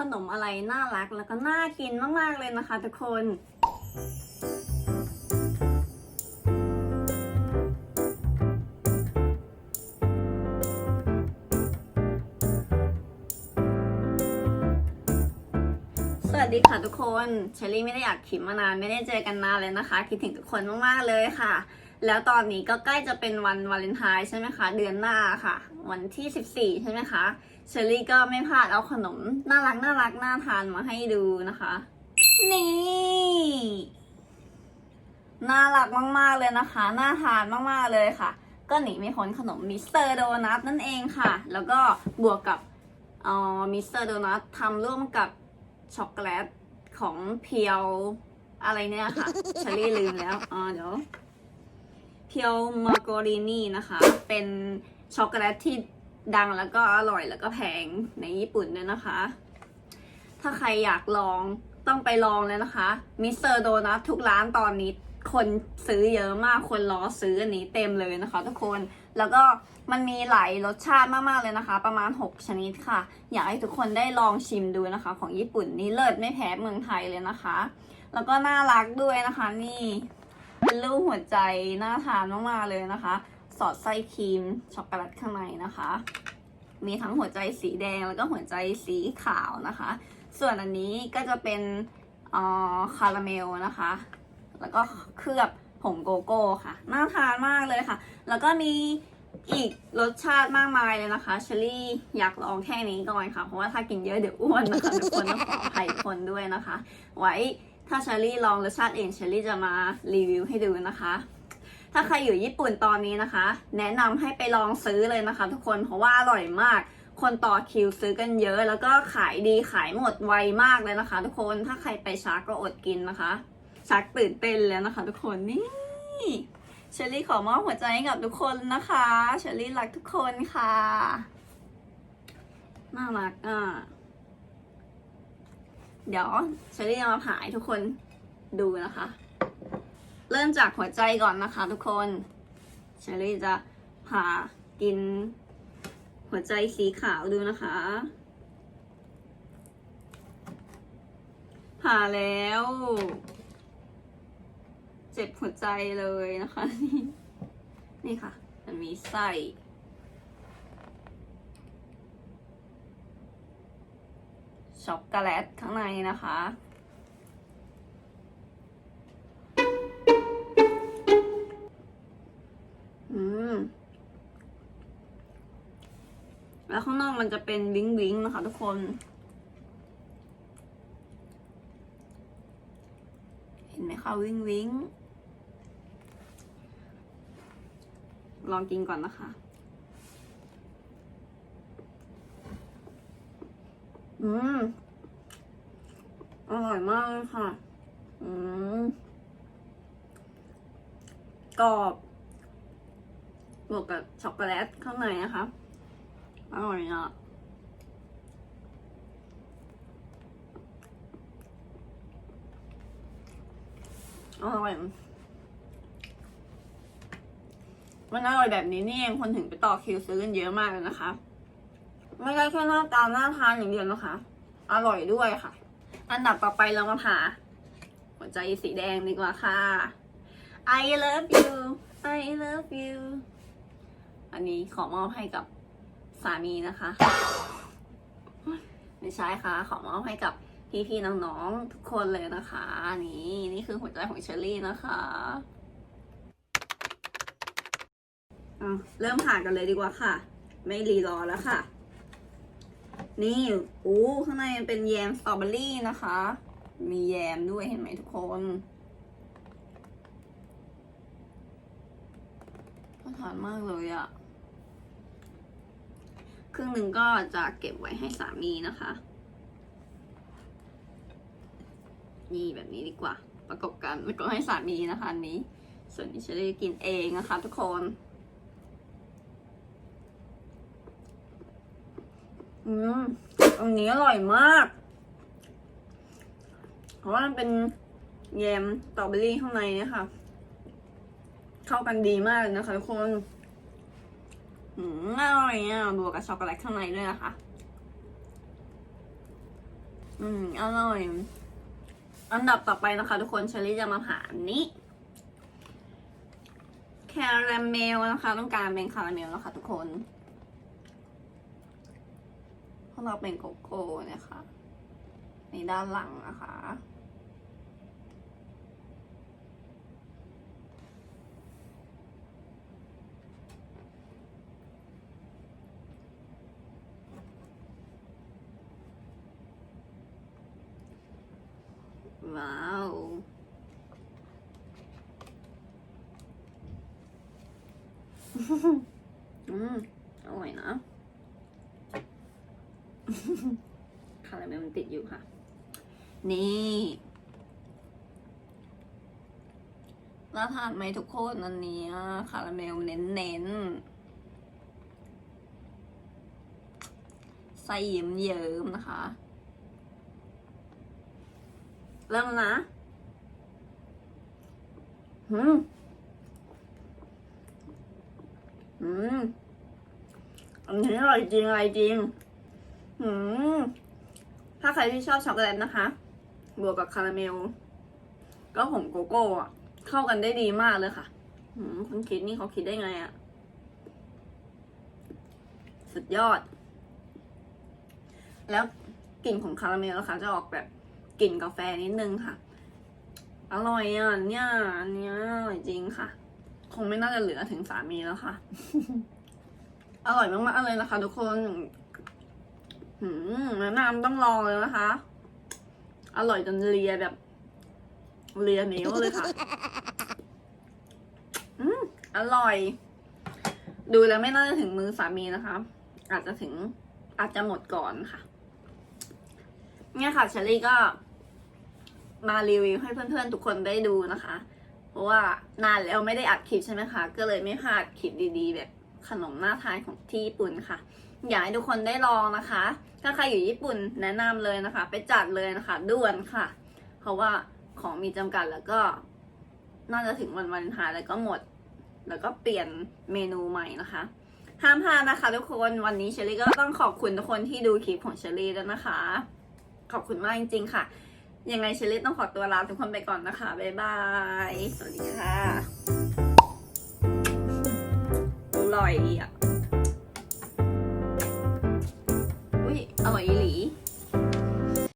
ขนมอะไรน่ารักแล้วก็น่ากินมากๆเลยนะคะทุกคนสวัสดีค่ะทุกคนเชอรี่ไม่ได้อยากขิมมานานไม่ได้เจอกันนานเลยนะคะ คิดถึงทุกคนมากๆเลยค่ะ แล้วตอนนี้ก็ใกล้จะเป็นวันวาเลนไทน์ใช่ไหมคะ เดือนหน้าค่ะ วันที่ 14 ใช่ไหมคะเชอรี่ก็ไม่พลาดเอาขนมน่ารักน่ารักน่าทานมาให้ดูนะคะ นี่ น่ารักมากๆเลยนะคะ น่าทานมากๆเลยค่ะ ก็หนีไม่พ้นขนมมิสเตอร์โดนัทนั่นเองค่ะ แล้วก็บวกกับเอ่อมิสเตอร์โดนัททำร่วมกับช็อกโกแลตของเพียวอะไรเนี่ยค่ะเชอรี่ลืมแล้วอ๋อเดี๋ยวเพียวมาโกรินีนะคะ เป็น ช็อกโกแลตที่ดังแล้วก็อร่อยแล้วก็แพงในญี่ปุ่นด้วยนะคะ ถ้าใครอยากลองต้องไปลองเลยนะคะมิสเตอร์โดนัททุกร้านตอนนี้คนซื้อเยอะมาก คนรอซื้ออันนี้เต็มเลยนะคะทุกคน แล้วก็มันมีหลายรสชาติมากๆเลยนะคะ ประมาณ 6 ชนิดค่ะ อยากให้ทุกคนได้ลองชิมดูนะคะ ของญี่ปุ่นนี่เลิศไม่แพ้เมืองไทยเลยนะคะ แล้วก็น่ารักด้วยนะคะ นี่เป็นรูปหัวใจน่าทานมากๆเลยนะคะ สอดไส้ครีมช็อกโกแลตข้างในนะคะ มีทั้งหัวใจสีแดงแล้วก็หัวใจสีขาวนะคะ ส่วนอันนี้ก็จะเป็นออคาราเมลนะคะ แล้วก็เคลือบผงโกโก้ค่ะ น่าทานมากเลยค่ะ แล้วก็มีอีกรสชาติมากมายเลยนะคะเชอรี่อยากลองแค่นี้ก่อนค่ะ เพราะว่าถ้ากินเยอะเดี๋ยวอ้วนนะคะทุกคนต้องขออภัยคนด้วยนะคะ ไว้ถ้าเชอรี่ลองรสชาติอื่นเชอรี่จะมารีวิวให้ดูนะคะ ถ้าใครอยู่ญี่ปุ่นตอนนี้นะคะ แนะนำให้ไปลองซื้อเลยนะคะ ทุกคนเพราะว่าอร่อยมาก คนต่อคิวซื้อกันเยอะ แล้วก็ขายดีขายหมดไวมากเลยนะคะ ทุกคนถ้าใครไปช้าก็อดกินนะคะชักตื่นเต้นแล้วนะคะ ทุกคนนี่เชอรี่ขอมอบหัวใจให้กับทุกคนนะคะเชอรี่รักทุกคนค่ะน่ารักอะเดี๋ยวเชอรี่จะมาผ่าให้ทุกคนดูนะคะ เริ่มจากหัวใจก่อนนะคะทุกคนเชอรี่จะผ่ากิน หัวใจสีขาวดูนะคะ ผ่าแล้ว เจ็บหัวใจเลยนะคะ นี่นี่ค่ะ มันมีไส้ช็อกโกแลตข้างในนะคะ แล้วข้างนอกมันจะเป็นวิงวิงนะคะทุกคน เห็นไหมคะวิงวิงลองกินก่อนนะคะ อืม อร่อยมากเลยค่ะ อืม กรอบ บวกกับช็อกโกแลตข้างในนะคะ อร่อยอะอร่อยมันอร่อยแบบนี้นี่เองคนถึงไปต่อคิวซื้อกันเยอะมากเลยนะคะ ไม่ได้แค่หน้าตาหน้าทานอย่างเดียวนะคะ อร่อยด้วยค่ะ อันดับต่อไปเรามาผ่าหัวใจสีแดงดีกว่าค่ะ I love you I love you อันนี้ขอมอบให้กับ สามีนะคะ ไม่ใช่ค่ะ ขอมอบให้กับพี่ๆน้องๆทุกคนเลยนะคะ นี่นี่คือหัวใจของเชอรี่นะคะอะเริ่มผ่ากันเลยดีกว่าค่ะ ไม่รีรอแล้วค่ะ นี่อู้ข้างในเป็นแยมสตรอเบอรี่นะคะ มีแยมด้วยเห็นไหมทุกคนน่าทานมากเลยอะ รึ่งหนึ่งก็จะเก็บไว้ให้สามีนะคะ นี่แบบนี้ดีกว่า ประกบกันแล้วก็ให้สามีนะคะอันนี้ ส่วนนี้จะได้กินเองนะคะ ทุกคนอืมอันนี้อร่อยมาก เพราะว่ามันเป็นแยมสตรอเบอรี่ข้างในนี่ยค่ะเข้ากันดีมากเลยนะคะทุกคน อืมอร่อยอะบวกกับช็อกโกแลตข้างในด้วยนะคะ อืม อร่อย อันดับต่อไปนะคะ ทุกคนเชอรี่จะมาผ่านนี้แคราเมลนะคะ ต้องการเป็นคาราเมลนะคะทุกคนเพราะเราเป็นโกโก้นี่ยค่ะในด้านหลังนะคะ ว้าว อืมอร่อยนะคาราเมลมันติดอยู่ค่ะ นี่น่าทานไหมทุกคนอันนี้คาราเมลเน้นๆไส้เยิ้มๆนะคะ เริ่มแล้วนะ อืม อื มอันนี้อร่อยจริงอะไรจริง อืมถ้าใครที่ชอบช็อกโกแลตนะคะ บวกกับคาราเมล ก็ผงโกโก้อะเข้ากันได้ดีมากเลยค่ะ อืมคุณคิดนี่เขาคิดได้ไงอะสุดยอด แล้วกลิ่นของคาราเมลนะคะ จะออกแบบกลิ่นกาแฟนิดนึงค่ะ อร่อยอะเนี่ยอันเนี้ยอร่อยจริงค่ะ คงไม่น่าจะเหลือถึงสามีแล้วค่ะ อร่อยมากๆเลยนะคะ ทุกคนหืมแนะนำต้องลองเลยนะคะ อร่อยจนเลียแบบ เลียนิ้วเลยค่ะ อืมอร่อย ดูแล้วไม่น่าจะถึงมือสามีนะคะ อาจจะถึงอาจจะหมดก่อนค่ะ เนี่ยค่ะเชอรี่ก็มารีวิวให้เพื่อนๆ ทุกคนได้ดูนะคะ เพราะว่านานแล้วไม่ได้อัดคลิปใช่ไหมคะ ก็เลยไม่พลาดคลิปดีๆ แบบขนมน่าทานของที่ญี่ปุ่นค่ะ อยากให้ทุกคนได้ลองนะคะ ถ้าใครอยู่ญี่ปุ่นแนะนำเลยนะคะ ไปจัดเลยนะคะด่วนค่ะ เพราะว่าของมีจำกัดแล้วก็ น่าจะถึงวันวันทายแล้วก็หมด แล้วก็เปลี่ยนเมนูใหม่นะคะห้ามพลาดนะคะ ทุกคนวันนี้เชอรี่ก็ต้องขอบคุณทุกคนที่ดูคลิปของเชอรี่แล้วนะคะ ขอบคุณมากจริงๆค่ะ ยังไงเชลลี่ต้องขอตัวลาทุกคนไปก่อนนะคะ บ๊ายบาย สวัสดีค่ะ อร่อยอะ อุ้ยอร่อยอีหลี